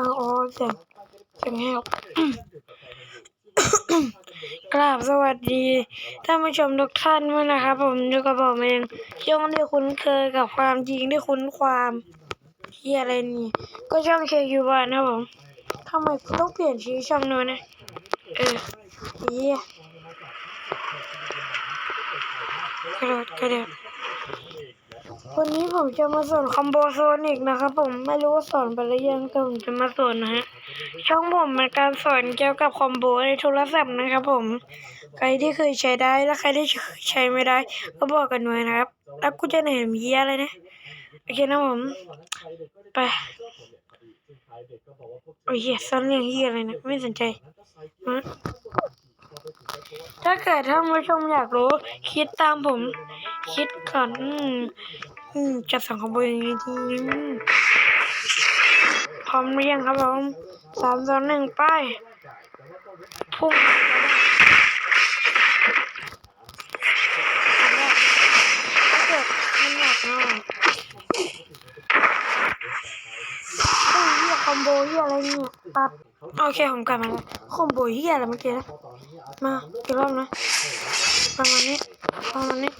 าอ๋อเสียงเสียงแหบกราบสวัสดีท่านผู้ชมทุกท่านด้วยนะครับผมอยู่กับผมเองช่องที่คุ้นเคยกับความจริงที่คุ้นความที่อะไรนี่ ก็ช่องเคยูบานนะครับผมทำไมต้องเปลี่ยนชื่อช่องนู้นนะเออเยี่ยกระโดดกระโดด วันนี้ผมจะมาสอนคอมโบโซนิกนะครับผมไม่รู้ว่าสอนไปหรือยังแต่ผมจะมาสอนนะฮะช่องผมเป็นการสอนเกี่ยวกับคอมโบในโทรศัพท์นะครับผม ใครที่เคยใช้ได้และใครที่ใช้ไม่ได้ ก็บอกกันไว้นะครับ แล้วกูจะเห็นมีอะไรนะโอเคนะผมไปโอ้ยเหี้ยซ้อนเรื่องเฮียอะไรนะไม่สนใจมา ถ้าเกิดท่านผู้ชมอยากรู้ คิดตามผม คิดก่อนอืมอืมจะสั่งคอมโบยังไงดีพร้อมหรือยังครับผมสามสองหนึ่งไปพุ่งถ้าเกิดมันอยากนอนเฮียคอมโบเฮียอะไรเนี่ยปัดโอเคผมกลับมาแล้ว คอมโบเฮียอะไรเมื่อกี้นะมาอีกรอบนะประมาณนี้ประมาณนี้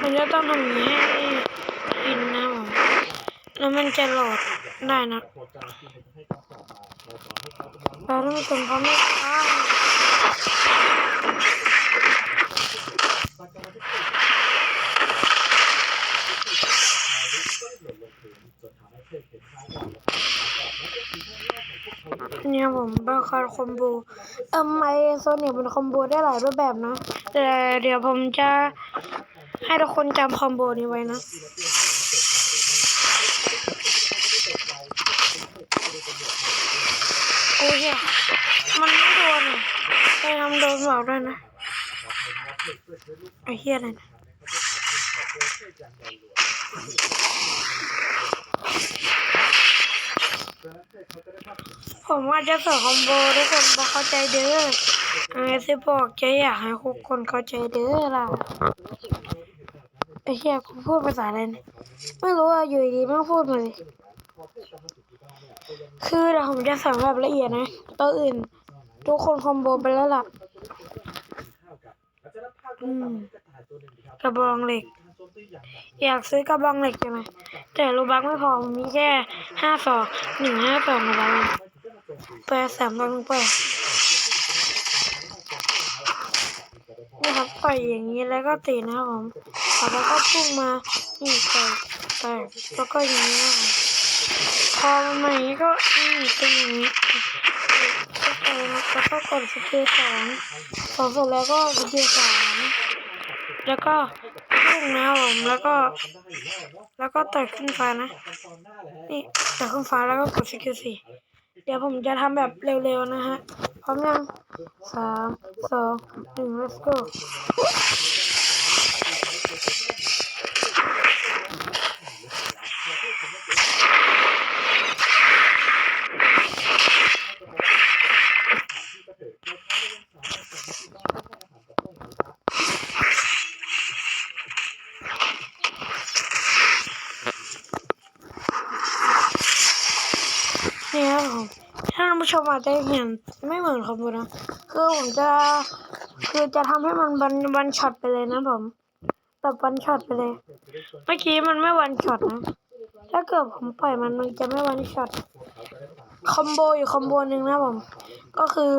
มันจะต้องทำอย่างนี้ให้กินนะผมแล้วมันจะหลอดได้นะแล้วท่านผู้ชมเขาไม่ข้ามเนี่ย ผมบางคอนคอมโบเอ่มไอโซนิกมันคอมโบได้หลายรูปแบบนะ แต่เดี๋ยวผมจะให้ทุกคนจำคอมโบนี้ไว้นะโอ้ยมันไม่โดนอะไปทำโดนบอกด้วยนะไอ้เหี้ยอะไรนะ ผมว่าจะสอนคอมโบทุกคนพอเข้าใจเด้อไอ้สิบอกจะอยากให้ทุกคนเข้าใจเด้อล่ะไอ้เหี้ยกูพูดภาษาอะไรนะไม่รู้อะอยู่ดีๆมันพูดมาเลยคือเดี๋ยวผมจะสอนแบบละเอียดนะตัวอื่น ทุกคนคอมโบไปแล้วล่ะกระบองเหล็ก อยากซื้อกระบองเหล็กจังเลย แต่รูบักไม่พอมีแค่ห้าสองหนึ่งห้าสองนะบ้างแปดสามลงไปนี่ครับปล่อยอย่างนี้แล้วก็ตีนะครับผมแล้วก็พุ่งมานี่ไปไปแล้วก็อย่างนี้ครับพอมันมาอย่างนี้ก็นี่เป็นอย่างนี้แล้วก็กดสกิลสองพอเสร็จแล้วก็สกิลสามแล้วก็ พุ่งนะครับผมแล้วก็ แล้วก็ต่อยขึ้นฟ้านะ นี่ต่อยขึ้นฟ้าแล้วก็กดสกิลสี่เดี๋ยวผมจะทำแบบเร็วๆนะฮะพร้อมยังสามสองหนึ่ง let's go นี่ครับผมถ้าท่าน ผู้ชมอาจจะเห็นไม่เหมือนคอมบูนะคือผมจะคือจะทำให้มันวันวันช็อตไปเลยนะผมแบบวันช็อตไปเลย เมื่อกี้มันไม่วันช็อตนะถ้าเกิดผมปล่อยมันมันจะไม่วันช็อตคอมโบอยู่คอมโบหนึ่งนะผมก็คือ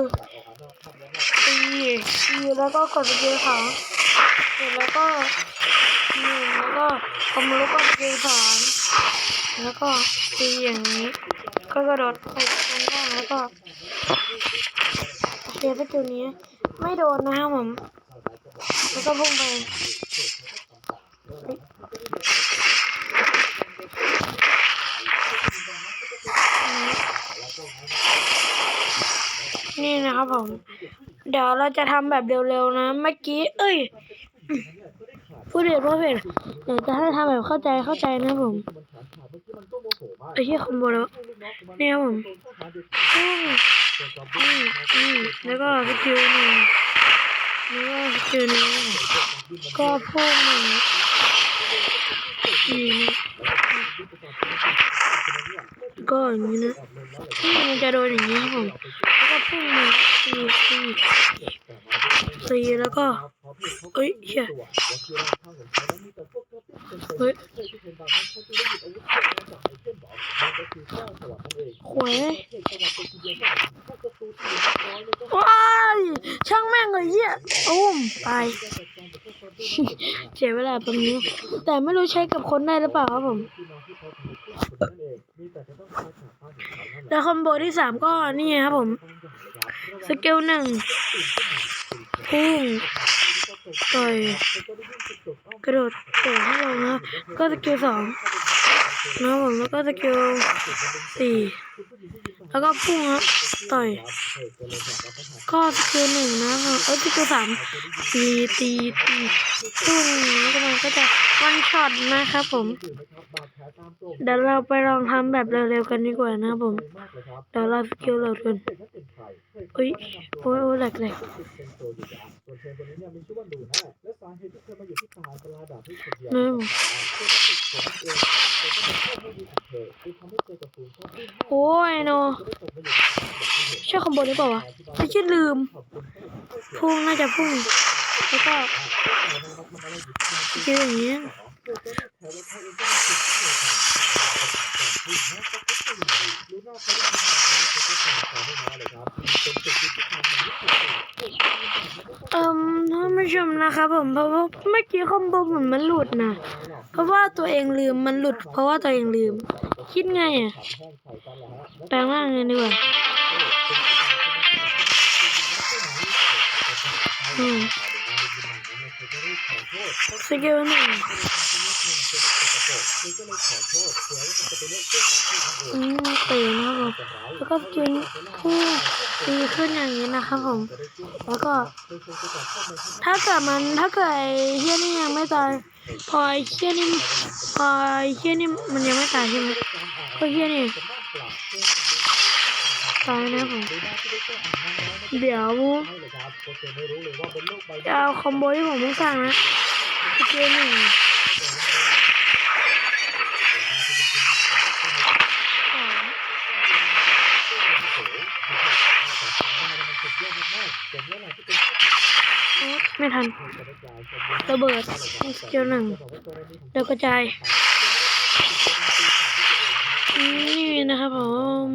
ตีตีแล้วก็กดสกิลขาเสร็จแล้วก็หนึ่งแล้วก็คอมโบแล้วก็สกิลสามแล้วก็ตีอย่างนี้ ก็กระโดดไปข้างล่างแล้วก็เชียร์สกิลนี้ ไม่โดนนะครับผม แล้วก็พุ่งไปนี่นะครับผม เดี๋ยวเราจะทำแบบเร็วๆนะ เมื่อกี้ เอ้ยพูดเดี๋ยวพูดเดี๋ยวเดี๋ยวจะให้ทำแบบเข้าใจเข้าใจนะผมไอ้ที่คอมโบแล้ว เนี่ยผมอืมอืมอืมแล้วก็สกิลหนึ่งแล้วก็สกิลนึ่งก็พุ่งหนึ่งนี่ก็อย่างนี้นะมันจะโดนอย่างนี้ครับผมแล้วก็พุ่งมาตีตีตีแล้วก็เอ้ยเชี่ยเฮ้ย หวยว้ายช่างแม่งเลยเหี้ยอุ้มตายเสียเวลาตรงนี้ แต่ไม่รู้ใช้กับคนได้หรือเปล่าครับผมแล้วคอมโบที่สามก็นี่ครับผมสกิลหนึ่งพุ่งต่อยกระโดดเตะให้ลงนะก็สกิลสอง นะผมแล้วก็สกิลสี่แล้วก็พุ่งครับต่อยก็สกิลหนึ่งนะครับเออสกิลสามตีตีตีพุ่งแล้วก็มันก็จะวันช็อตนะครับผม เดี๋ยวเราไปลองทำแบบเร็วๆกันดีกว่านะครับผมเดี๋ยวเราสกิลโอ้ยแหล ดกันอุ้ยโอ้ยโอ้ยแหลกแหลกนี่โอ้ยโนใช่คอมโบนี้เปล่าวะไม่ใช่ลืม พุ่งน่าจะพุ่งแล้วก็สกิลอย่างนี้เอ่ม ผู้ชมนะครับผมเพราะว่าเมื่อกี้คอมโบเหมือนมันหลุดนะเพราะว่าตัวเองลืมมันหลุด เพราะว่าตัวเองลืม คิดไงอะแปลงร่างไงดีกว่าอืมสกิลหนึ่ง อืมตีนะครับผมแล้วก็สกิลพุ่งตีขึ้นอย่างนี้นะครับผม แล้วก็ ถ้าเกิดมันถ้าเกิดไอ้เฮี้ยนี่ยังไม่ตายพอไอ้เฮี้ยนี่พอไอ้เฮี้ยนี่มันยังไม่ตายใช่ไหมก็เฮี้ยนี่ตายนะผมเดี๋ยวจะเอาคอมโบที่ผมเพิ่งสร้างนะสกิลหนึ่ง ไม่ทัน ระเบิดเจ้าหนึ่งเดี๋ยวกระจายนี่นะครับผม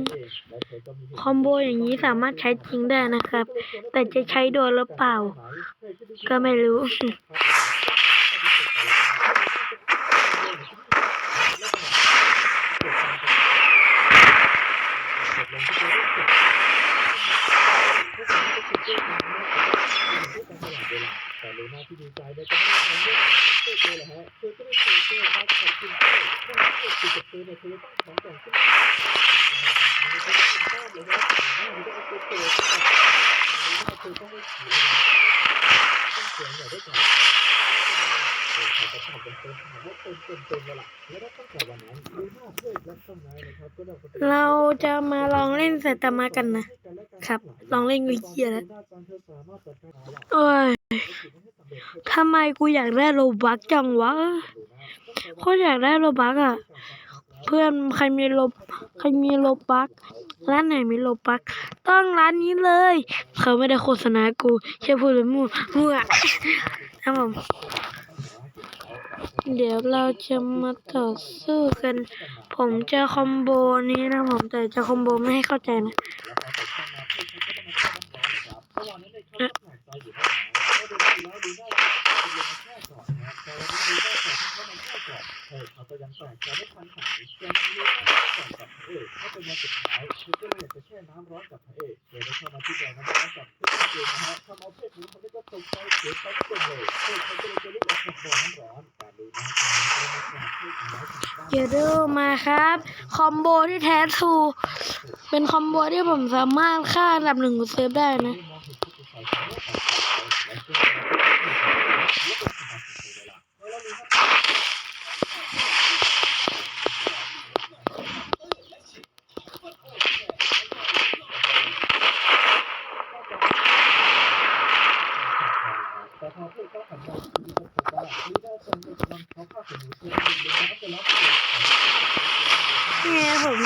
คอมโบอย่างนี้สามารถใช้จริงได้นะครับ แต่จะใช้โดนหรือเปล่า ก็ไม่รู้ เราจะมาลองเล่นไซตามะกันนะ ครับ ลองเล่นวิเกียแล้วโอ้ยทำไมกูอยากได้โลบักจังวะโคตรอยากได้โลบักอะ เพื่อนใครมีโลใครมีโลปักร้านไหนมีโลปักต้องร้านนี้เลย เขาไม่ได้โฆษณากูแค่พูดเลยมั่วมั่วนะผมเดี๋ยวเราจะมาต่อสู้กัน ผมจะคอมโบนี้นะผมแต่จะคอมโบไม่ให้เข้าใจนะ เอกถ้าเป็นวันสุดท้ายคุณก็เลยอยากจะแช่น้ำร้อนกับพระเอกเดี๋ยวเราเข้ามาที่เราน้ำร้อนกับเพื่นเองนะฮะถ้าเอาเพื่อนมเขาก็ตกใจเสียใจทุกคนเลยเพื่อนเขาก็เลยจะลุกออกจากบ่น้ำร้อนแต่ดูนะเรับอย่าดื้อมาครับ คอมโบที่แท้ทู เป็นคอมโบที่ผมสามารถฆ่าอัดับหนึ่งของเซิร์ฟได้นะ นี่ผม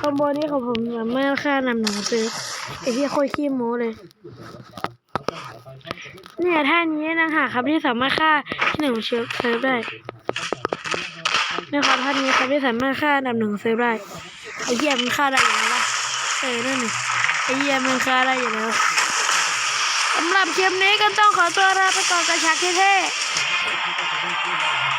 คอมโบนี้ของผมสามารถฆ่านำหนังซื้อไอ้ที่โคตรขี้โม้เลย เนี่ยท่านี้นะหาครับที่สามารถฆ่าที่หนึ่งเชิร์ฟเซิร์ฟได้นี่ครับท่านี้ครับที่สามารถฆ่านดับหนึ่งเซิร์ฟได้ไอ้เหี้ยมันฆ่าได้อยู่แล้วปะเออนั่นนี่ไอ้เหี้ยมันฆ่าได้อยู่แล้วสำหรับคลิปนี้ก็ต้องขอตัวลาไปก่อนกระชักเท่ๆ Thank you.